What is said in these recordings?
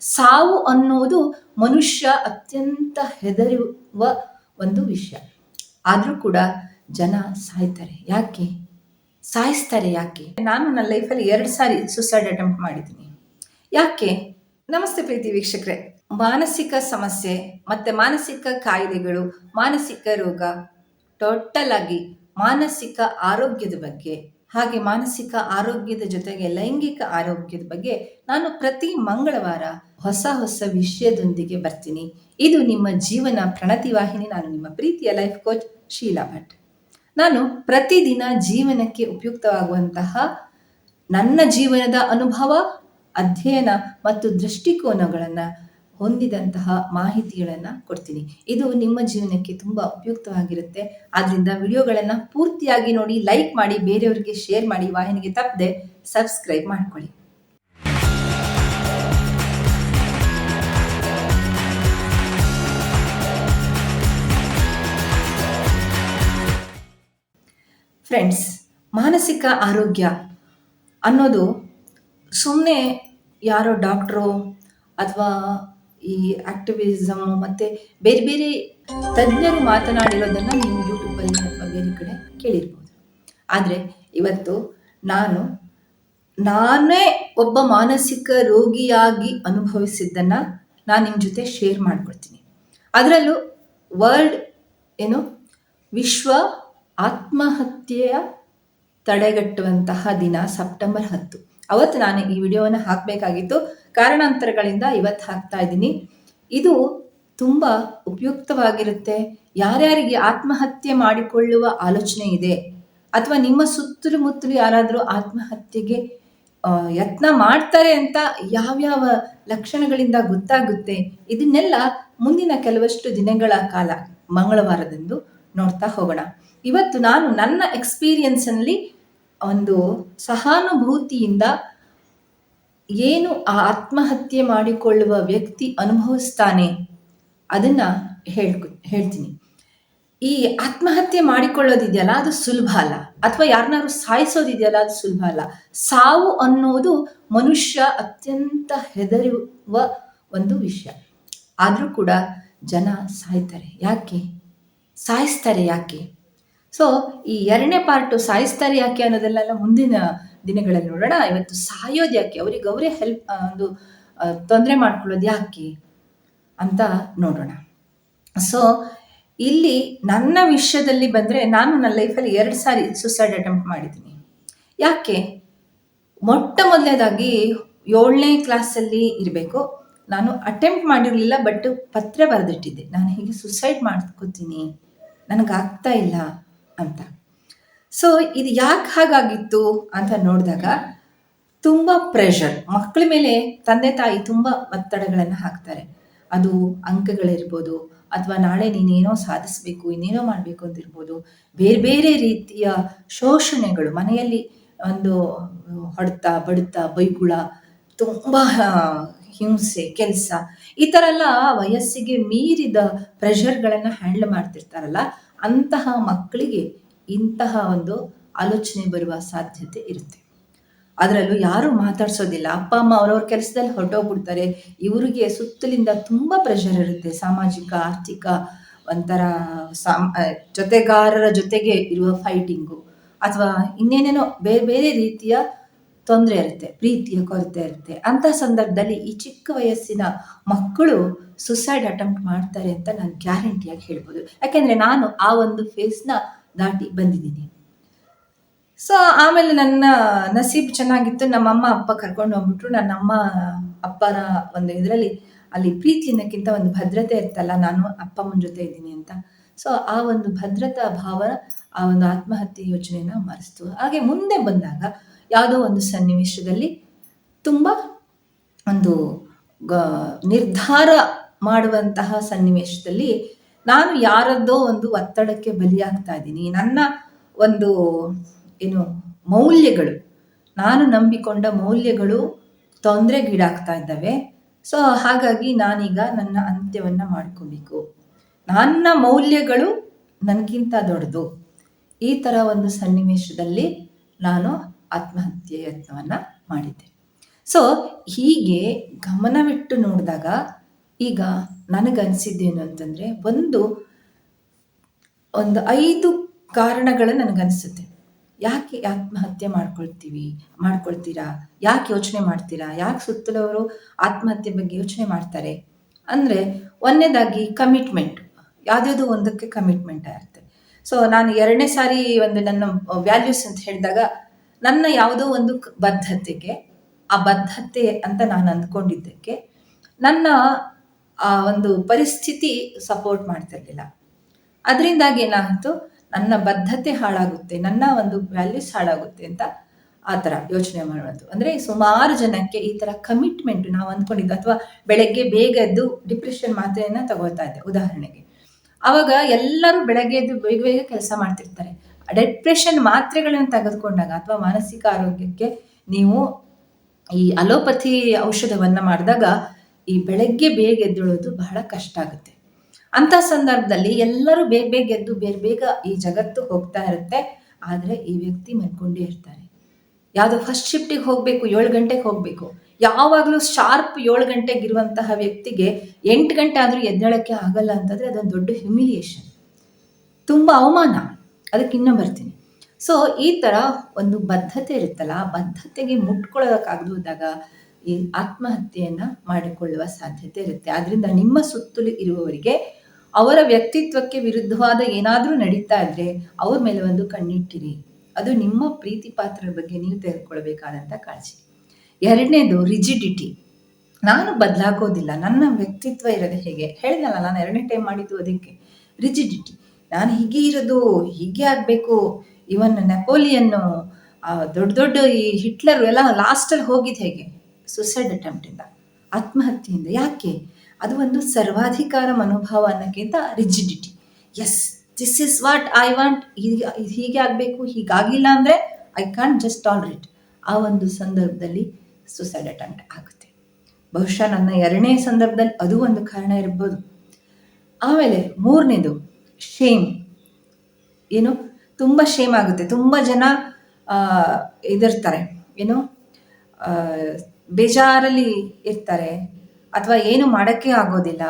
ಸಾವು ಅನ್ನೋದು ಮನುಷ್ಯ ಅತ್ಯಂತ ಹೆದರುವ ಒಂದು ವಿಷಯ. ಆದರೂ ಕೂಡ ಜನ ಸಾಯ್ತಾರೆ. ಯಾಕೆ? ಸಾಯಿಸ್ತಾರೆ ಯಾಕೆ? ನಾನು ನನ್ನ ಲೈಫಲ್ಲಿ ಎರಡು ಸಾರಿ ಸುಸೈಡ್ ಅಟೆಂಪ್ಟ್ ಮಾಡಿದ್ದೀನಿ. ಯಾಕೆ? ನಮಸ್ತೆ ಪ್ರೀತಿ ವೀಕ್ಷಕರೇ. ಮಾನಸಿಕ ಸಮಸ್ಯೆ ಮತ್ತೆ ಮಾನಸಿಕ ಕಾಯಿಲೆಗಳು, ಮಾನಸಿಕ ರೋಗ ಟೋಟಲ್ ಆಗಿ ಮಾನಸಿಕ ಆರೋಗ್ಯದ ಬಗ್ಗೆ ಹಾಗೆ ಮಾನಸಿಕ ಆರೋಗ್ಯದ ಜೊತೆಗೆ ಲೈಂಗಿಕ ಆರೋಗ್ಯದ ಬಗ್ಗೆ ನಾನು ಪ್ರತಿ ಮಂಗಳವಾರ ಹೊಸ ಹೊಸ ವಿಷಯದೊಂದಿಗೆ ಬರ್ತೀನಿ. ಇದು ನಿಮ್ಮ ಜೀವನ ಪ್ರಣತಿ ವಾಹಿನಿ. ನಾನು ನಿಮ್ಮ ಪ್ರೀತಿಯ ಲೈಫ್ ಕೋಚ್ ಶೀಲಾ ಭಟ್. ನಾನು ಪ್ರತಿದಿನ ಜೀವನಕ್ಕೆ ಉಪಯುಕ್ತವಾಗುವಂತಹ ನನ್ನ ಜೀವನದ ಅನುಭವ, ಅಧ್ಯಯನ ಮತ್ತು ದೃಷ್ಟಿಕೋನಗಳನ್ನು ಹೊಂದಿದಂತಹ ಮಾಹಿತಿಗಳನ್ನು ಕೊಡ್ತೀನಿ. ಇದು ನಿಮ್ಮ ಜೀವನಕ್ಕೆ ತುಂಬ ಉಪಯುಕ್ತವಾಗಿರುತ್ತೆ. ಆದ್ದರಿಂದ ವಿಡಿಯೋಗಳನ್ನು ಪೂರ್ತಿಯಾಗಿ ನೋಡಿ ಲೈಕ್ ಮಾಡಿ, ಬೇರೆಯವರಿಗೆ ಶೇರ್ ಮಾಡಿ, ವಾಹಿನಿಗೆ ತಪ್ಪದೆ ಸಬ್ಸ್ಕ್ರೈಬ್ ಮಾಡ್ಕೊಳ್ಳಿ. ಫ್ರೆಂಡ್ಸ್ ಮಾನಸಿಕ ಆರೋಗ್ಯ ಅನ್ನೋದು ಸುಮ್ಮನೆ ಯಾರೋ ಡಾಕ್ಟ್ರು ಅಥವಾ ಈ ಆಕ್ಟಿವಿಸಮ್ ಮತ್ತು ಬೇರೆ ಬೇರೆ ತಜ್ಞರು ಮಾತನಾಡಿರೋದನ್ನು ನೀವು ಯೂಟ್ಯೂಬಲ್ಲಿ ಅಥವಾ ಬೇರೆ ಕಡೆ ಕೇಳಿರ್ಬೋದು. ಆದರೆ ಇವತ್ತು ನಾನು, ನಾನೇ ಒಬ್ಬ ಮಾನಸಿಕ ರೋಗಿಯಾಗಿ ಅನುಭವಿಸಿದ್ದನ್ನು ನಾನು ನಿಮ್ಮ ಜೊತೆ ಶೇರ್ ಮಾಡ್ಕೊಳ್ತೀನಿ ಅದರಲ್ಲೂ ವರ್ಲ್ಡ್ ಏನು, ವಿಶ್ವ ಆತ್ಮಹತ್ಯೆಯ ತಡೆಗಟ್ಟುವಂತಹ ದಿನ ಸೆಪ್ಟೆಂಬರ್ ಹತ್ತು. ಅವತ್ತು ನಾನು ಈ ವಿಡಿಯೋವನ್ನು ಹಾಕಬೇಕಾಗಿತ್ತು. ಕಾರಣಾಂತರಗಳಿಂದ ಇವತ್ತು ಹಾಕ್ತಾ ಇದ್ದೀನಿ. ಇದು ತುಂಬ ಉಪಯುಕ್ತವಾಗಿರುತ್ತೆ. ಯಾರ್ಯಾರಿಗೆ ಆತ್ಮಹತ್ಯೆ ಮಾಡಿಕೊಳ್ಳುವ ಆಲೋಚನೆ ಇದೆ, ಅಥವಾ ನಿಮ್ಮ ಸುತ್ತಲೂ ಮುತ್ತಲು ಯಾರಾದರೂ ಆತ್ಮಹತ್ಯೆಗೆ ಯತ್ನ ಮಾಡ್ತಾರೆ ಅಂತ ಯಾವ್ಯಾವ ಲಕ್ಷಣಗಳಿಂದ ಗೊತ್ತಾಗುತ್ತೆ, ಇದನ್ನೆಲ್ಲ ಮುಂದಿನ ಕೆಲವಷ್ಟು ದಿನಗಳ ಕಾಲ, ಮಂಗಳವಾರದಂದು ನೋಡ್ತಾ ಹೋಗೋಣ. ಇವತ್ತು ನಾನು ನನ್ನ ಎಕ್ಸ್ಪೀರಿಯನ್ಸ್ನಲ್ಲಿ ಒಂದು ಸಹಾನುಭೂತಿಯಿಂದ ಏನು ಆ ಆತ್ಮಹತ್ಯೆ ಮಾಡಿಕೊಳ್ಳುವ ವ್ಯಕ್ತಿ ಅನುಭವಿಸ್ತಾನೆ? ಅದನ್ನ ಹೇಳ್ಕೊ, ಹೇಳ್ತೀನಿ. ಈ ಆತ್ಮಹತ್ಯೆ ಮಾಡಿಕೊಳ್ಳೋದಿದೆಯಲ್ಲ, ಅದು ಸುಲಭ ಅಲ್ಲ. ಅಥವಾ ಯಾರನ್ನಾರು ಸಾಯಿಸೋದಿದೆಯಲ್ಲ, ಅದು ಸುಲಭ ಅಲ್ಲ. ಸಾವು ಅನ್ನೋದು ಮನುಷ್ಯ ಅತ್ಯಂತ ಹೆದರುವ ಒಂದು ವಿಷಯ. ಆದರೂ ಕೂಡ ಜನ ಸಾಯ್ತಾರೆ. ಯಾಕೆ? ಸಾಯಿಸ್ತಾರೆ ಯಾಕೆ? ಸೊ ಈ ಎರಡನೇ ಪಾರ್ಟು ಸಾಯಿಸ್ತಾರೆ ಯಾಕೆ ಅನ್ನೋದೆಲ್ಲ ಮುಂದಿನ ದಿನಗಳಲ್ಲಿ ನೋಡೋಣ. ಇವತ್ತು ಸಾಯೋದು ಯಾಕೆ? ಅವ್ರಿಗೆ ಅವರೇ ಹೆಲ್ಪ್ ಒಂದು ತೊಂದರೆ ಮಾಡ್ಕೊಳ್ಳೋದು ಯಾಕೆ ಅಂತ ನೋಡೋಣ. ಸೊ ಇಲ್ಲಿ ನನ್ನ ವಿಷಯದಲ್ಲಿ ಬಂದರೆ ನಾನು ನನ್ನ ಲೈಫಲ್ಲಿ ಎರಡು ಸಾರಿ ಸುಸೈಡ್ ಅಟೆಂಪ್ಟ್ ಮಾಡಿದ್ದೀನಿ. ಯಾಕೆ? ಮೊಟ್ಟ ಮೊದಲನೇದಾಗಿ ಏಳನೇ ಕ್ಲಾಸಲ್ಲಿ ಇರಬೇಕು. ನಾನು ಅಟೆಂಪ್ಟ್ ಮಾಡಿರಲಿಲ್ಲ ಬಟ್ ಪತ್ರ ಬರೆದಿಟ್ಟಿದ್ದೆ. ನಾನು ಹೀಗೆ ಸುಸೈಡ್ ಮಾಡ್ಕೋತೀನಿ. ನನಗಾಗ್ತಾ ಇಲ್ಲ. ಅಂತ. ಸೊ ಇದು ಯಾಕೆ ಹಾಗಾಗಿತ್ತು ಅಂತ ನೋಡಿದಾಗ ತುಂಬ ಪ್ರೆಷರ್ ಮಕ್ಕಳ ಮೇಲೆ ತಂದೆ ತಾಯಿ ತುಂಬ ಒತ್ತಡಗಳನ್ನು ಹಾಕ್ತಾರೆ. ಅದು ಅಂಕಗಳಿರ್ಬೋದು ಅಥವಾ ನಾಳೆ ನೀನೇನೋ ಸಾಧಿಸಬೇಕು, ಇನ್ನೇನೋ ಮಾಡಬೇಕು ಅಂತಿರ್ಬೋದು. ಬೇರೆ ಬೇರೆ ರೀತಿಯ ಶೋಷಣೆಗಳು, ಮನೆಯಲ್ಲಿ ಒಂದು ಹೊಡೆತ, ಬಡಿತ ಬೈಗುಳ ತುಂಬ ಹಿಂಸೆ, ಕೆಲಸ, ಈ ಥರ ಎಲ್ಲ ವಯಸ್ಸಿಗೆ ಮೀರಿದ ಪ್ರೆಷರ್ಗಳನ್ನು ಹ್ಯಾಂಡಲ್ ಮಾಡ್ತಿರ್ತಾರಲ್ಲ ಅಂತಹ ಮಕ್ಕಳಿಗೆ ಇಂತಹ ಒಂದು ಆಲೋಚನೆ ಬರುವ ಸಾಧ್ಯತೆ ಇರುತ್ತೆ. ಅದರಲ್ಲೂ ಯಾರು ಮಾತಾಡ್ಸೋದಿಲ್ಲ. ಅಪ್ಪ, ಅಮ್ಮ ಅವ್ರವ್ರ ಕೆಲಸದಲ್ಲಿ ಹೊರಟೋಗ್ಬಿಡ್ತಾರೆ. ಇವರಿಗೆ ಸುತ್ತಲಿಂದ ತುಂಬ ಪ್ರೆಷರ್ ಇರುತ್ತೆ. ಸಾಮಾಜಿಕ, ಆರ್ಥಿಕ ಒಂಥರ ಸಾಮ್ ಜೊತೆಗಾರರ ಜೊತೆಗೆ ಇರುವ ಫೈಟಿಂಗು ಅಥವಾ ಇನ್ನೇನೇನೋ ಬೇರೆ ಬೇರೆ ರೀತಿಯ ತೊಂದರೆ ಇರುತ್ತೆ, ಪ್ರೀತಿಯ ಕೊರತೆ ಇರುತ್ತೆ. ಅಂತ ಸಂದರ್ಭದಲ್ಲಿ ಈ ಚಿಕ್ಕ ವಯಸ್ಸಿನ ಮಕ್ಕಳು ಸುಸೈಡ್ ಅಟೆಂಪ್ಟ್ ಮಾಡ್ತಾರೆ ಅಂತ ನಾನು ಗ್ಯಾರಂಟಿಯಾಗಿ ಹೇಳ್ಬೋದು. ಯಾಕೆಂದರೆ ನಾನು ಆ ಒಂದು ಫೇಸ್ನ ದಾಟಿ ಬಂದಿದ್ದೀನಿ. ಸೊ ಆಮೇಲೆ ನನ್ನ ನಸೀಬ್ ಚೆನ್ನಾಗಿತ್ತು ನಮ್ಮಮ್ಮ ಅಪ್ಪ ಕರ್ಕೊಂಡು ಹೋಗ್ಬಿಟ್ರು. ನನ್ನ ಅಮ್ಮ ಅಪ್ಪನ ಒಂದು ಇದರಲ್ಲಿ ಅಲ್ಲಿ ಪ್ರೀತಿ ಅನ್ನೋಕ್ಕಿಂತ ಒಂದು ಭದ್ರತೆ ಇರ್ತಲ್ಲ ನಾನು ಅಪ್ಪಮ್ಮನ ಜೊತೆ ಇದ್ದೀನಿ ಅಂತ. ಸೊ ಆ ಒಂದು ಭದ್ರತಾ ಭಾವ ಆ ಒಂದು ಆತ್ಮಹತ್ಯೆ ಯೋಚನೆನ ಮರೆಸ್ತು. ಹಾಗೆ ಮುಂದೆ ಬಂದಾಗ ಯಾವುದೋ ಒಂದು ಸನ್ನಿವೇಶದಲ್ಲಿ ತುಂಬ ಒಂದು ನಿರ್ಧಾರ ಮಾಡುವಂತಹ ಸನ್ನಿವೇಶದಲ್ಲಿ ನಾನು ಯಾರದ್ದೋ ಒಂದು ಒತ್ತಡಕ್ಕೆ ಬಲಿಯಾಗ್ತಾ ಇದ್ದೀನಿ. ನನ್ನ ಒಂದು, ಏನು, ಮೌಲ್ಯಗಳು, ನಾನು ನಂಬಿಕೊಂಡ ಮೌಲ್ಯಗಳು ತೊಂದರೆಗೀಡಾಗ್ತಾ ಇದ್ದಾವೆ. ಸೊ, ಹಾಗಾಗಿ ನಾನೀಗ ನನ್ನ ಅಂತ್ಯವನ್ನು ಮಾಡ್ಕೋಬೇಕು. ನನ್ನ ಮೌಲ್ಯಗಳು ನನಗಿಂತ ದೊಡ್ಡದು. ಈ ಥರ ಒಂದು ಸನ್ನಿವೇಶದಲ್ಲಿ ನಾನು ಆತ್ಮಹತ್ಯೆ ಯತ್ನವನ್ನು ಮಾಡಿದ್ದೆ. ಸೊ ಹೀಗೆ ಗಮನವಿಟ್ಟು ನೋಡಿದಾಗ ಈಗ ನನಗನ್ಸಿದ್ದೇನು ಅಂತಂದರೆ ಒಂದು ಒಂದು ಐದು ಕಾರಣಗಳು ನನಗನ್ಸುತ್ತೆ. ಯಾಕೆ ಆತ್ಮಹತ್ಯೆ ಮಾಡ್ಕೊಳ್ತೀವಿ, ಮಾಡ್ಕೊಳ್ತೀರಾ? ಯಾಕೆ ಯೋಚನೆ ಮಾಡ್ತೀರಾ? ಯಾಕೆ ಸುತ್ತಲವರು ಆತ್ಮಹತ್ಯೆ ಬಗ್ಗೆ ಯೋಚನೆ ಮಾಡ್ತಾರೆ? ಅಂದರೆ ಒಂದನೇದಾಗಿ ಕಮಿಟ್ಮೆಂಟ್ ಯಾವುದ್ಯಾವುದೋ ಒಂದಕ್ಕೆ ಕಮಿಟ್ಮೆಂಟ್ ಇರುತ್ತೆ ಸೊ ನಾನು ಎರಡನೇ ಸಾರಿ ಒಂದು ನನ್ನ ವ್ಯಾಲ್ಯೂಸ್ ಅಂತ ಹೇಳಿದಾಗ ನನ್ನ ಯಾವುದೋ ಒಂದು ಬದ್ಧತೆಗೆ, ಆ ಬದ್ಧತೆ ಅಂತ ನಾನು ಅಂದ್ಕೊಂಡಿದ್ದಕ್ಕೆ ನನ್ನ, ಆ ಒಂದು ಪರಿಸ್ಥಿತಿ ಸಪೋರ್ಟ್ ಮಾಡ್ತಿರ್ಲಿಲ್ಲ. ಅದರಿಂದಾಗಿ ಏನಾಯಿತು? ನನ್ನ ಬದ್ಧತೆ ಹಾಳಾಗುತ್ತೆ, ನನ್ನ ಒಂದು ವ್ಯಾಲ್ಯೂಸ್ ಹಾಳಾಗುತ್ತೆ ಅಂತ ಆ ಥರ ಯೋಚನೆ ಮಾಡೋದು ಅಂದರೆ ಸುಮಾರು ಜನಕ್ಕೆ ಈ ಥರ ಕಮಿಟ್ಮೆಂಟ್ ನಾವು ಅಂದ್ಕೊಂಡಿದ್ದು, ಅಥವಾ ಬೆಳಗ್ಗೆ ಬೇಗ ಎದ್ದು ಡಿಪ್ರೆಷನ್ ಮಾತ್ರೆಯನ್ನು ತಗೊಳ್ತಾ ಇದ್ದೆ, ಉದಾಹರಣೆಗೆ. ಆವಾಗ ಎಲ್ಲರೂ ಬೆಳಗ್ಗೆ ಎದ್ದು ಬೇಗ ಬೇಗ ಕೆಲಸ ಮಾಡ್ತಿರ್ತಾರೆ. ಡಿಪ್ರೆಷನ್ ಮಾತ್ರೆಗಳನ್ನು ತೆಗೆದುಕೊಂಡಾಗ ಅಥವಾ ಮಾನಸಿಕ ಆರೋಗ್ಯಕ್ಕೆ ನೀವು ಈ ಅಲೋಪತಿ ಔಷಧವನ್ನು ಮಾಡಿದಾಗ ಈ ಬೆಳಗ್ಗೆ ಬೇಗ ಎದ್ದೇಳೋದು ಬಹಳ ಕಷ್ಟ ಆಗುತ್ತೆ. ಅಂಥ ಸಂದರ್ಭದಲ್ಲಿ ಎಲ್ಲರೂ ಬೇಗ ಬೇಗ ಎದ್ದು ಬೇರೆ ಬೇಗ ಈ ಜಗತ್ತು ಹೋಗ್ತಾ ಇರುತ್ತೆ. ಆದರೆ ಈ ವ್ಯಕ್ತಿ ಮಲ್ಕೊಂಡೇ ಇರ್ತಾರೆ. ಯಾವುದೋ ಫಸ್ಟ್ ಶಿಫ್ಟಿಗೆ ಹೋಗಬೇಕು, ಏಳು ಗಂಟೆಗೆ ಹೋಗಬೇಕು. ಯಾವಾಗಲೂ ಶಾರ್ಪ್ ಏಳು ಗಂಟೆಗೆ ಇರುವಂತಹ ವ್ಯಕ್ತಿಗೆ ಎಂಟು ಗಂಟೆ ಆದರೂ ಎದ್ದೇಳಕ್ಕೆ ಆಗಲ್ಲ ಅಂತಂದರೆ ಅದೊಂದು ದೊಡ್ಡ ಹ್ಯುಮಿಲಿಯೇಷನ್ ತುಂಬ ಅವಮಾನ. ಅದಕ್ಕೆ ಇನ್ನೂ ಬರ್ತೀನಿ. ಸೊ ಈ ಥರ ಒಂದು ಬದ್ಧತೆ ಇರುತ್ತಲ್ಲ, ಆ ಬದ್ಧತೆಗೆ ಮುಟ್ಕೊಳ್ಳೋದಕ್ಕಾಗದಾಗ ಈ ಆತ್ಮಹತ್ಯೆಯನ್ನು ಮಾಡಿಕೊಳ್ಳುವ ಸಾಧ್ಯತೆ ಇರುತ್ತೆ. ಆದ್ದರಿಂದ ನಿಮ್ಮ ಸುತ್ತಲೂ ಇರುವವರಿಗೆ ಅವರ ವ್ಯಕ್ತಿತ್ವಕ್ಕೆ ವಿರುದ್ಧವಾದ ಏನಾದರೂ ನಡೀತಾ ಇದ್ದರೆ ಅವ್ರ ಮೇಲೆ ಒಂದು ಕಣ್ಣಿಟ್ಟಿರಿ. ಅದು ನಿಮ್ಮ ಪ್ರೀತಿ ಪಾತ್ರರ ಬಗ್ಗೆ ನೀವು ತೆಗೆದುಕೊಳ್ಬೇಕಾದಂಥ ಕಾಳಜಿ. ಎರಡನೇದು ರಿಜಿಡಿಟಿ. ನಾನು ಬದಲಾಗೋದಿಲ್ಲ, ನನ್ನ ವ್ಯಕ್ತಿತ್ವ ಇರೋದು ಹೇಗೆ? ಹೇಳಿದಲ್ಲ ನಾನು ಎರಡನೇ ಟೈಮ್ ಮಾಡಿದ್ದು ಅದಕ್ಕೆ. ರಿಜಿಡಿಟಿ. ನಾನು ಹೀಗೆ ಇರೋದು, ಹೀಗೆ ಆಗಬೇಕು. ಇವನ್ ನೆಪೋಲಿಯನ್ನು ದೊಡ್ಡ ದೊಡ್ಡ ಈ ಹಿಟ್ಲರ್ ಎಲ್ಲ ಲಾಸ್ಟಲ್ಲಿ ಹೋಗಿದ್ದು ಹೇಗೆ? ಸುಸೈಡ್ ಅಟೆಂಪ್ಟಿಂದ ಆತ್ಮಹತ್ಯೆಯಿಂದ. ಯಾಕೆ? ಅದು ಒಂದು ಸರ್ವಾಧಿಕಾರ ಮನೋಭಾವ ಅನ್ನೋಕ್ಕಿಂತ rigidity yes this is what I want ಹೀಗೆ ಹೀಗೆ ಆಗಬೇಕು, ಹೀಗಾಗಿಲ್ಲ ಅಂದರೆ ಐ ಕಾಂಟ್ ಜಸ್ಟ್ ಟಾಲ್ರೇಟ್ ಆ ಒಂದು ಸಂದರ್ಭದಲ್ಲಿ ಸುಸೈಡ್ ಅಟೆಂಪ್ಟ್ ಆಗುತ್ತೆ. ಬಹುಶಃ ನನ್ನ ಎರಡನೇ ಸಂದರ್ಭದಲ್ಲಿ ಅದು ಒಂದು ಕಾರಣ ಇರ್ಬೋದು. ಆಮೇಲೆ ಮೂರನೇದು ಶೇಮ್ ಏನು ತುಂಬ ಶೇಮ್ ಆಗುತ್ತೆ. ತುಂಬ ಜನ ಇದಿರ್ತಾರೆ ಏನು ಬೇಜಾರಲ್ಲಿ ಇರ್ತಾರೆ. ಅಥವಾ ಏನು ಮಾಡೋಕ್ಕೆ ಆಗೋದಿಲ್ಲ.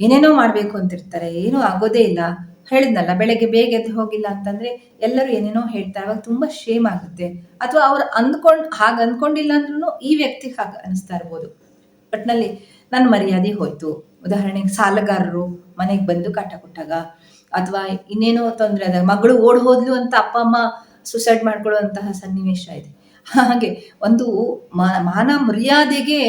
ಏನೇನೋ ಮಾಡಬೇಕು ಅಂತಿರ್ತಾರೆ. ಏನೂ ಆಗೋದೇ ಇಲ್ಲ. ಹೇಳಿದ್ನಲ್ಲ, ಬೆಳಗ್ಗೆ ಬೇಗ ಎದ್ದು ಹೋಗಿಲ್ಲ ಅಂತಂದರೆ ಎಲ್ಲರೂ ಏನೇನೋ ಹೇಳ್ತಾರೆ. ಅವಾಗ ತುಂಬ ಶೇಮ್ ಆಗುತ್ತೆ. ಅಥವಾ ಅವ್ರು ಅಂದ್ಕೊಂಡು, ಹಾಗೆ ಅಂದ್ಕೊಂಡಿಲ್ಲ ಅಂದ್ರೂ ಈ ವ್ಯಕ್ತಿಗೆ ಹಾಗೆ ಅನಿಸ್ತಾ ಇರ್ಬೋದು. ಒಟ್ಟಿನಲ್ಲಿ ನನ್ನ ಮರ್ಯಾದೆ ಹೋಯ್ತು. ಉದಾಹರಣೆಗೆ ಸಾಲಗಾರರು ಮನೆಗೆ ಬಂದು ಕಾಟ ಕೊಟ್ಟಾಗ ಅಥವಾ ಇನ್ನೇನೋ ತೊಂದರೆ ಅದ ಮಗಳು ಓಡ್ ಹೋದ್ಲು ಅಂತ ಅಪ್ಪ, ಅಮ್ಮ ಸುಸೈಡ್ ಮಾಡ್ಕೊಳ್ಳುವಂತಹ ಸನ್ನಿವೇಶ ಇದೆ. ಹಾಗೆ ಒಂದು ಮಾನ ಮರ್ಯಾದೆಗೆ,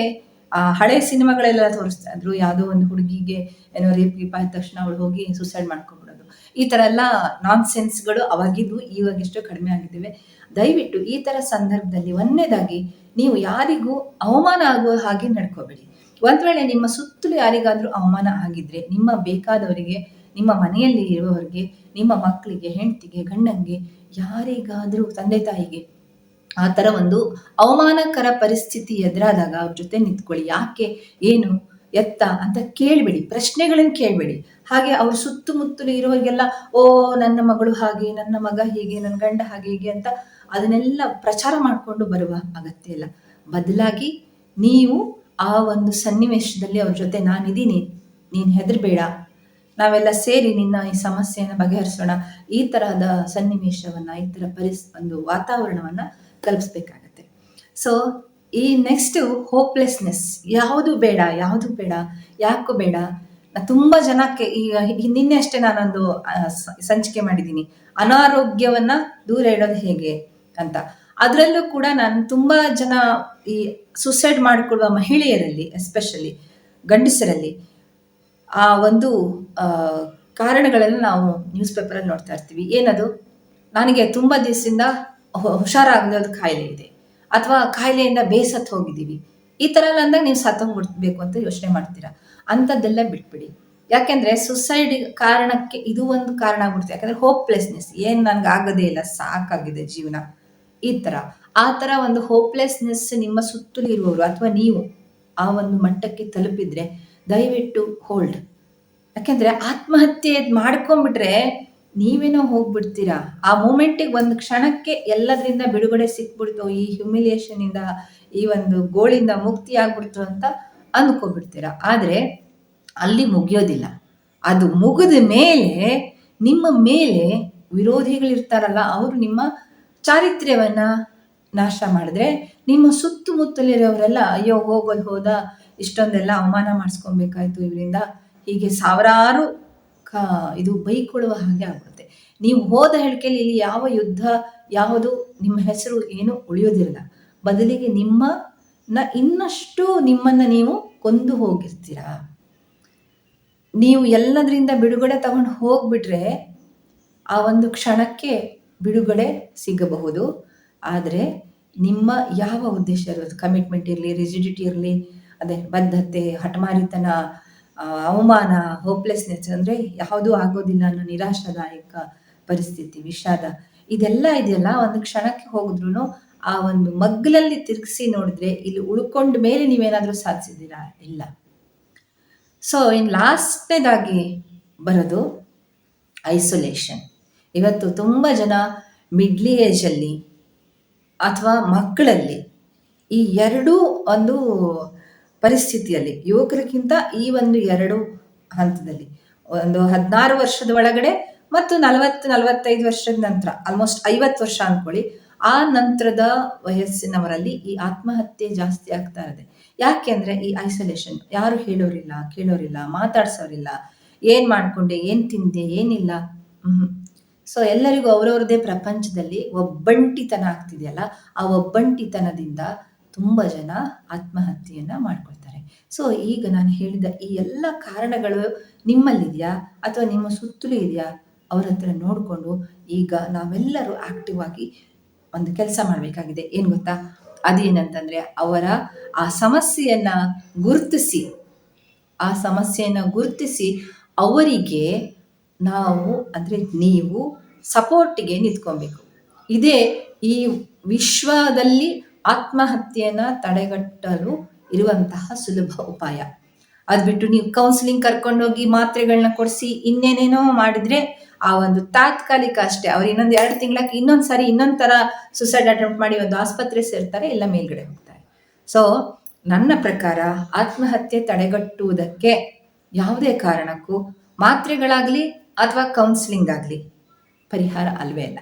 ಆ ಹಳೆ ಸಿನಿಮಾಗಳೆಲ್ಲ ತೋರಿಸ್ತಾ ಇದ್ರು ಯಾವುದೋ ಒಂದು ಹುಡುಗಿಗೆ ಏನೋ ರೇಪ್ ಗೀಪ್ ಆದ ತಕ್ಷಣ ಅವಳು ಹೋಗಿ ಸುಸೈಡ್ ಮಾಡ್ಕೊಬಿಡೋದು ಈ ಥರ ಎಲ್ಲ ನಾನ್ ಸೆನ್ಸ್ಗಳು ಅವಾಗಿದ್ದು ಇವಾಗಿಷ್ಟು ಕಡಿಮೆ ಆಗಿದ್ದಾವೆ. ದಯವಿಟ್ಟು ಈ ಥರ ಸಂದರ್ಭದಲ್ಲಿ ಒಂದನೇದಾಗಿ, ನೀವು ಯಾರಿಗೂ ಅವಮಾನ ಆಗುವ ಹಾಗೆ ನಡ್ಕೋಬೇಡಿ. ಒಂದ್ ವೇಳೆ ನಿಮ್ಮ ಸುತ್ತಲೂ ಯಾರಿಗಾದ್ರೂ ಅವಮಾನ ಆಗಿದ್ರೆ ನಿಮ್ಮ ಬೇಕಾದವರಿಗೆ, ನಿಮ್ಮ ಮನೆಯಲ್ಲಿ ಇರುವವರಿಗೆ, ನಿಮ್ಮ ಮಕ್ಕಳಿಗೆ, ಹೆಂಡತಿಗೆ, ಗಂಡಂಗೆ, ಯಾರಿಗಾದ್ರೂ ತಂದೆ ತಾಯಿಗೆ ಆ ಥರ ಒಂದು ಅವಮಾನಕರ ಪರಿಸ್ಥಿತಿ ಎದುರಾದಾಗ ಅವ್ರ ಜೊತೆ ನಿಂತ್ಕೊಳ್ಳಿ. ಯಾಕೆ? ಏನು? ಎತ್ತ? ಅಂತ ಕೇಳಬೇಡಿ. ಪ್ರಶ್ನೆಗಳನ್ನು ಕೇಳಬೇಡಿ. ಹಾಗೆ ಅವ್ರ ಸುತ್ತಮುತ್ತಲು ಇರೋರಿಗೆಲ್ಲ ಓ, ನನ್ನ ಮಗಳು ಹಾಗೆ, ನನ್ನ ಮಗ ಹೀಗೆ, ನನ್ನ ಗಂಡ ಹಾಗೆ, ಹೀಗೆ ಅಂತ ಅದನ್ನೆಲ್ಲ ಪ್ರಚಾರ ಮಾಡಿಕೊಂಡು ಬರುವ ಅಗತ್ಯ ಇಲ್ಲ. ಬದಲಾಗಿ ನೀವು ಆ ಒಂದು ಸನ್ನಿವೇಶದಲ್ಲಿ ಅವ್ರ ಜೊತೆ ನಾನಿದ್ದೀನಿ, ನೀನು ಹೆದರಬೇಡ. ನಾವೆಲ್ಲ ಸೇರಿ ನಿನ್ನ ಈ ಸಮಸ್ಯೆಯನ್ನು ಬಗೆಹರಿಸೋಣ. ಈ ತರಹದ ಸನ್ನಿವೇಶವನ್ನು, ಈ ಥರ ಪರಿಸ್, ಒಂದು ವಾತಾವರಣವನ್ನು ಕಲ್ಪಿಸ್ಬೇಕಾಗತ್ತೆ. ಸೊ ಈ ನೆಕ್ಸ್ಟು ಹೋಪ್ಲೆಸ್ನೆಸ್ ಯಾವುದು ಬೇಡ ಯಾವುದು ಬೇಡ, ಯಾಕೂ ಬೇಡ. ತುಂಬ ಜನಕ್ಕೆ, ಈಗ ನಿನ್ನೆ ಅಷ್ಟೇ ನಾನೊಂದು ಸಂಚಿಕೆ ಮಾಡಿದ್ದೀನಿ. ಅನಾರೋಗ್ಯವನ್ನು ದೂರ ಇಡೋದು ಹೇಗೆ ಅಂತ. ಅದರಲ್ಲೂ ಕೂಡ ನಾನು ತುಂಬ ಜನ ಈ ಸುಸೈಡ್ ಮಾಡಿಕೊಳ್ಳುವ ಮಹಿಳೆಯರಲ್ಲಿ ಎಸ್ಪೆಷಲಿ ಗಂಡಸರಲ್ಲಿ, ಆ ಒಂದು ಕಾರಣಗಳನ್ನು ನಾವು ನ್ಯೂಸ್ ಪೇಪರಲ್ಲಿ ನೋಡ್ತಾ ಇರ್ತೀವಿ. ಏನದು? ನನಗೆ ತುಂಬ ದಿವಸದಿಂದ ಹುಷಾರಾಗದ ಕಾಯಿಲೆ ಇದೆ. ಅಥವಾ ಕಾಯಿಲೆಯಿಂದ ಬೇಸತ್ತು ಹೋಗಿದ್ದೀವಿ. ಈ ಥರ ಅಂದಾಗ ನೀವು ಸತ್ತೋಗ್ಬಿಡ್ಬೇಕು ಅಂತ ಯೋಚನೆ ಮಾಡ್ತೀರಾ? ಅಂಥದ್ದೆಲ್ಲ ಬಿಟ್ಬಿಡಿ. ಯಾಕೆಂದರೆ ಸುಸೈಡ್ ಕಾರಣಕ್ಕೆ ಇದು ಒಂದು ಕಾರಣ ಆಗ್ಬಿಡುತ್ತೆ. ಯಾಕಂದರೆ ಹೋಪ್ಲೆಸ್ನೆಸ್ ಏನು ನನಗೆ ಆಗೋದೇ ಇಲ್ಲ. ಸಾಕಾಗಿದೆ ಜೀವನ. ಈ ಥರ ಆ ಥರ ಒಂದು ಹೋಪ್ಲೆಸ್ನೆಸ್ ನಿಮ್ಮ ಸುತ್ತಲೂ ಇರುವವರು ಅಥವಾ ನೀವು ಆ ಒಂದು ಮಟ್ಟಕ್ಕೆ ತಲುಪಿದ್ರೆ ದಯವಿಟ್ಟು ಹೋಲ್ಡ್ ಯಾಕೆಂದರೆ ಆತ್ಮಹತ್ಯೆ ಮಾಡ್ಕೊಂಬಿಟ್ರೆ ನೀವೇನೋ ಹೋಗ್ಬಿಡ್ತೀರಾ? ಆ ಮೂಮೆಂಟಿಗೆ ಒಂದು ಕ್ಷಣಕ್ಕೆ ಎಲ್ಲದರಿಂದ ಬಿಡುಗಡೆ ಸಿಕ್ಬಿಡ್ತು, ಈ ಹ್ಯುಮಿಲಿಯೇಷನ್ ಇಂದ, ಈ ಒಂದು ಗೋಳಿಂದ ಮುಕ್ತಿ ಆಗ್ಬಿಡ್ತು ಅಂತ ಅಂದ್ಕೊಬಿಡ್ತೀರಾ ಆದರೆ ಅಲ್ಲಿ ಮುಗಿಯೋದಿಲ್ಲ. ಅದು ಮುಗಿದ ಮೇಲೆ, ನಿಮ್ಮ ಮೇಲೆ ವಿರೋಧಿಗಳಿರ್ತಾರಲ್ಲ, ಅವರು ನಿಮ್ಮ ಚಾರಿತ್ರ್ಯವನ್ನ ನಾಶ ಮಾಡಿದ್ರೆ ನಿಮ್ಮ ಸುತ್ತಮುತ್ತಲಿರೋರೆಲ್ಲ, ಅಯ್ಯೋ ಹೋಗೋದು ಹೋದ, ಇಷ್ಟೊಂದೆಲ್ಲ ಅವಮಾನ ಮಾಡಿಸ್ಕೊಬೇಕಾಯ್ತು ಇವರಿಂದ. ಹೀಗೆ ಸಾವಿರಾರು ಕ, ಇದು ಬೈಕೊಳ್ಳುವ ಹಾಗೆ ಆಗುತ್ತೆ ನೀವು ಹೋದ ಹೇಳಿಕೆಯಲ್ಲಿ ಇಲ್ಲಿ ಯಾವ ಯುದ್ಧ, ಯಾವುದು, ನಿಮ್ಮ ಹೆಸರು ಏನು ಉಳಿಯೋದಿಲ್ಲ. ಬದಲಿಗೆ ನಿಮ್ಮ ನ ಇನ್ನಷ್ಟು ನಿಮ್ಮನ್ನ ನೀವು ಕೊಂದು ಹೋಗಿರ್ತೀರಾ? ನೀವು ಎಲ್ಲದರಿಂದ ಬಿಡುಗಡೆ ತಗೊಂಡು ಹೋಗ್ಬಿಟ್ರೆ ಆ ಒಂದು ಕ್ಷಣಕ್ಕೆ ಬಿಡುಗಡೆ ಸಿಗಬಹುದು. ಆದರೆ ನಿಮ್ಮ ಯಾವ ಉದ್ದೇಶ ಇರೋದು? ಕಮಿಟ್ಮೆಂಟ್ ಇರಲಿ ರಿಜಿಡಿಟಿ ಇರಲಿ, ಅದೇ ಬದ್ಧತೆ ಹಠಮಾರಿತನ ಅವಮಾನ ಹೋಪ್ಲೆಸ್ನೆಸ್ ಅಂದರೆ ಯಾವುದೂ ಆಗೋದಿಲ್ಲ ಅನ್ನೋ ನಿರಾಶಾದಾಯಕ ಪರಿಸ್ಥಿತಿ, ವಿಷಾದ. ಇದೆಲ್ಲ ಇದೆಯಲ್ಲ, ಒಂದು ಕ್ಷಣಕ್ಕೆ ಹೋಗಿದ್ರು ಆ ಒಂದು ಮಗ್ಗಲಲ್ಲಿ ತಿರುಗಿಸಿ ನೋಡಿದ್ರೆ ಇಲ್ಲಿ ಉಳ್ಕೊಂಡ ಮೇಲೆ ನೀವೇನಾದರೂ ಸಾಧಿಸಿದ್ದೀರಾ? ಇಲ್ಲ. ಸೊ ಇನ್ ಲಾಸ್ಟ್ನೇದಾಗಿ ಬರೋದು ಐಸೋಲೇಷನ್ ಇವತ್ತು ತುಂಬ ಜನ ಮಿಡ್ಲಿ ಏಜಲ್ಲಿ ಅಥವಾ ಮಕ್ಕಳಲ್ಲಿ ಈ ಎರಡೂ ಒಂದು ಪರಿಸ್ಥಿತಿಯಲ್ಲಿ, ಯುವಕರಿಗಿಂತ ಈ ಒಂದು ಎರಡು ಹಂತದಲ್ಲಿ, ಒಂದು ಹದಿನಾರು ವರ್ಷದ ಒಳಗಡೆ ಮತ್ತು ನಲವತ್ತು, ನಲವತ್ತೈದು ವರ್ಷದ ನಂತರ ಆಲ್ಮೋಸ್ಟ್ ಐವತ್ತು ವರ್ಷ ಅಂದ್ಕೊಳ್ಳಿ, ಆ ನಂತರದ ವಯಸ್ಸಿನವರಲ್ಲಿ ಈ ಆತ್ಮಹತ್ಯೆ ಜಾಸ್ತಿ ಆಗ್ತಾ ಇದೆ ಯಾಕೆಂದ್ರೆ ಈ ಐಸೋಲೇಷನ್ ಯಾರು ಹೇಳೋರಿಲ್ಲ, ಕೇಳೋರಿಲ್ಲ, ಮಾತಾಡ್ಸೋರಿಲ್ಲ, ಏನು ಮಾಡ್ಕೊಂಡೆ, ಏನು ತಿಂದೆ, ಏನಿಲ್ಲ. ಸೊ ಎಲ್ಲರಿಗೂ ಅವರವ್ರದೇ ಪ್ರಪಂಚದಲ್ಲಿ ಒಬ್ಬಂಟಿತನ ಆಗ್ತಿದೆಯಲ್ಲ ಆ ಒಬ್ಬಂಟಿತನದಿಂದ ತುಂಬ ಜನ ಆತ್ಮಹತ್ಯೆಯನ್ನ ಮಾಡ್ಕೊಳ್ತಾರೆ. ಸೊ ಈಗ ನಾನು ಹೇಳಿದ ಈ ಎಲ್ಲ ಕಾರಣಗಳು ನಿಮ್ಮಲ್ಲಿದೆಯಾ? ಅಥವಾ ನಿಮ್ಮ ಸುತ್ತಲೂ ಇದೆಯಾ? ಅವ್ರ ಹತ್ರ ನೋಡಿಕೊಂಡು ಈಗ ನಾವೆಲ್ಲರೂ ಆಕ್ಟಿವ್ ಆಗಿ ಒಂದು ಕೆಲಸ ಮಾಡಬೇಕಾಗಿದೆ. ಏನು ಗೊತ್ತಾ? ಅದೇನಂತಂದರೆ ಅವರ ಆ ಸಮಸ್ಯೆಯನ್ನು ಗುರುತಿಸಿ, ಆ ಸಮಸ್ಯೆಯನ್ನು ಗುರುತಿಸಿ ಅವರಿಗೆ ನಾವು, ಅಂದರೆ ನೀವು ಸಪೋರ್ಟಿಗೆ ನಿಂತ್ಕೊಬೇಕು. ಇದೇ ಈ ವಿಶ್ವದಲ್ಲಿ ಆತ್ಮಹತ್ಯೆಯನ್ನು ತಡೆಗಟ್ಟಲು ಇರುವಂತಹ ಸುಲಭ ಉಪಾಯ. ಅದು ಬಿಟ್ಟು ನೀವು ಕೌನ್ಸಿಲಿಂಗ್ ಕರ್ಕೊಂಡೋಗಿ ಮಾತ್ರೆಗಳನ್ನ ಕೊಡಿಸಿ ಇನ್ನೇನೇನೋ ಮಾಡಿದ್ರೆ ಆ ಒಂದು ತಾತ್ಕಾಲಿಕ ಅಷ್ಟೇ. ಅವ್ರು ಇನ್ನೊಂದು ಎರಡು ತಿಂಗಳಕ್ಕೆ ಇನ್ನೊಂದು ಸಾರಿ ಇನ್ನೊಂದು ಥರ ಸುಸೈಡ್ ಅಟೆಂಪ್ಟ್ ಮಾಡಿ ಒಂದು ಆಸ್ಪತ್ರೆ ಸೇರ್ತಾರೆ, ಇಲ್ಲ ಮೇಲ್ಗಡೆ ಹೋಗ್ತಾರೆ. ಸೊ ನನ್ನ ಪ್ರಕಾರ ಆತ್ಮಹತ್ಯೆ ತಡೆಗಟ್ಟುವುದಕ್ಕೆ ಯಾವುದೇ ಕಾರಣಕ್ಕೂ ಮಾತ್ರೆಗಳಾಗಲಿ ಅಥವಾ ಕೌನ್ಸಿಲಿಂಗ್ ಆಗಲಿ ಪರಿಹಾರ ಅಲ್ವೇ ಅಲ್ಲ.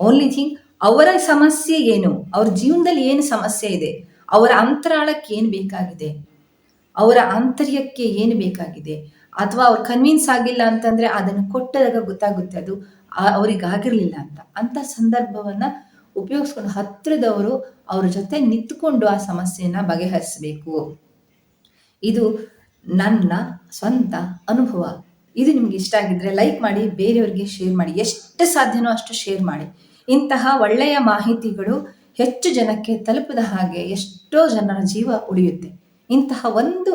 ಓನ್ಲಿ ಥಿಂಗ್ ಅವರ ಸಮಸ್ಯೆ ಏನು? ಅವ್ರ ಜೀವನದಲ್ಲಿ ಏನು ಸಮಸ್ಯೆ ಇದೆ? ಅವರ ಅಂತರಾಳಕ್ಕೆ ಏನು ಬೇಕಾಗಿದೆ? ಅವರ ಆಂತರ್ಯಕ್ಕೆ ಏನು ಬೇಕಾಗಿದೆ? ಅಥವಾ ಅವ್ರು ಕನ್ವಿನ್ಸ್ ಆಗಿಲ್ಲ ಅಂತಂದ್ರೆ ಅದನ್ನು ಕೊಟ್ಟದಾಗ ಗೊತ್ತಾಗುತ್ತೆ ಅದು ಅವರಿಗಾಗಿರ್ಲಿಲ್ಲ ಅಂತ. ಅಂತ ಸಂದರ್ಭವನ್ನ ಉಪಯೋಗಿಸ್ಕೊಂಡು ಹತ್ತಿರದವರು ಅವ್ರ ಜೊತೆ ನಿಂತ್ಕೊಂಡು ಆ ಸಮಸ್ಯೆಯನ್ನ ಬಗೆಹರಿಸಬೇಕು. ಇದು ನನ್ನ ಸ್ವಂತ ಅನುಭವ. ಇದು ನಿಮ್ಗೆ ಇಷ್ಟ ಆಗಿದ್ರೆ ಲೈಕ್ ಮಾಡಿ, ಬೇರೆಯವರಿಗೆ ಶೇರ್ ಮಾಡಿ, ಎಷ್ಟು ಸಾಧ್ಯನೋ ಅಷ್ಟು ಶೇರ್ ಮಾಡಿ. ಇಂತಹ ಒಳ್ಳೆಯ ಮಾಹಿತಿಗಳು ಹೆಚ್ಚು ಜನಕ್ಕೆ ತಲುಪದ ಹಾಗೆ ಎಷ್ಟೋ ಜನರ ಜೀವ ಉಳಿಯುತ್ತೆ. ಇಂತಹ ಒಂದು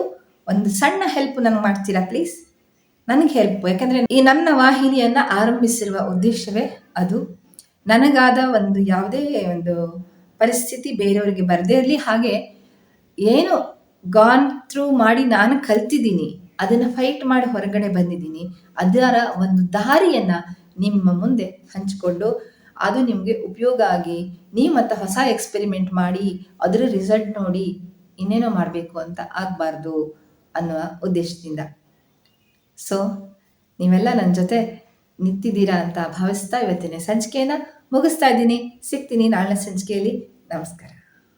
ಒಂದು ಸಣ್ಣ ಹೆಲ್ಪ್ ನನಗೆ ಮಾಡ್ತೀರಾ ಪ್ಲೀಸ್ ನನಗೆ ಹೆಲ್ಪ್ ಯಾಕಂದರೆ ಈ ನನ್ನ ವಾಹಿನಿಯನ್ನು ಆರಂಭಿಸಿರುವ ಉದ್ದೇಶವೇ ಅದು. ನನಗಾದ ಒಂದು ಯಾವುದೇ ಒಂದು ಪರಿಸ್ಥಿತಿ ಬೇರೆಯವರಿಗೆ ಬರದೇ ಇರಲಿ, ಹಾಗೆ ಏನು ಗಾನ್ ಥ್ರೂ ಮಾಡಿ ನಾನು ಕಲ್ತಿದ್ದೀನಿ ಅದನ್ನು ಫೈಟ್ ಮಾಡಿ ಹೊರಗಡೆ ಬಂದಿದ್ದೀನಿ. ಅದರ ಒಂದು ದಾರಿಯನ್ನು ನಿಮ್ಮ ಮುಂದೆ ಹಂಚಿಕೊಂಡು ಅದು ನಿಮಗೆ ಉಪಯೋಗ ಆಗಿ ನೀವು ಮತ್ತೆ ಹೊಸ ಎಕ್ಸ್ಪೆರಿಮೆಂಟ್ ಮಾಡಿ ಅದರ ರಿಸಲ್ಟ್ ನೋಡಿ ಇನ್ನೇನೋ ಮಾಡಬೇಕು ಅಂತ ಆಗಬಾರ್ದು ಅನ್ನುವ ಉದ್ದೇಶದಿಂದ. ಸೊ ನೀವೆಲ್ಲ ನನ್ನ ಜೊತೆ ನಿಂತಿದ್ದೀರಾ ಅಂತ ಭಾವಿಸ್ತಾ ಇವತ್ತಿನ ಸಂಚಿಕೆಯನ್ನು ಮುಗಿಸ್ತಾ ಇದ್ದೀನಿ. ಸಿಗ್ತೀನಿ ನಾಳಿನ ಸಂಚಿಕೆಯಲ್ಲಿ. ನಮಸ್ಕಾರ.